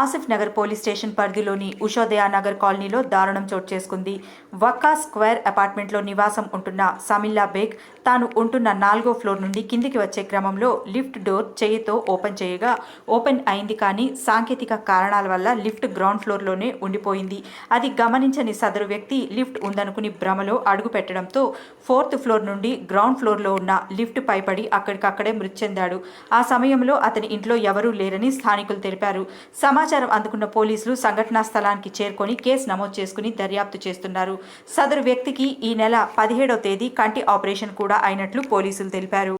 Asif Nagar police station పరిధిలోని ఉషోదయ నగర్ కాలనీలో దారుణం చోటు చేసుకుంది. వక్కా స్క్వేర్ అపార్ట్మెంట్లో నివాసం ఉంటున్న సమిల్లా బేగ్ తాను ఉంటున్న నాలుగో ఫ్లోర్ నుండి కిందికి వచ్చే క్రమంలో లిఫ్ట్ డోర్ చేయితో ఓపెన్ చేయగా ఓపెన్ అయింది కానీ సాంకేతిక కారణాల వల్ల లిఫ్ట్ గ్రౌండ్ ఫ్లోర్లోనే ఉండిపోయింది. అది గమనించని సదరు వ్యక్తి లిఫ్ట్ ఉందనుకుని భ్రమలో అడుగు పెట్టడంతో ఫోర్త్ ఫ్లోర్ నుండి గ్రౌండ్ ఫ్లోర్లో ఉన్న లిఫ్ట్ పైపడి అక్కడికక్కడే మృతి చెందాడు. ఆ సమయంలో అతని ఇంట్లో ఎవరూ లేరని స్థానికులు తెలిపారు. సమాచారం అందుకున్న పోలీసులు సంఘటనా స్థలానికి చేరుకొని కేసు నమోదు చేసుకుని దర్యాప్తు చేస్తున్నారు. సదరు వ్యక్తికి ఈ నెల పదిహేడో తేదీ కంటి ఆపరేషన్ కూడా అయినట్లు పోలీసులు తెలిపారు.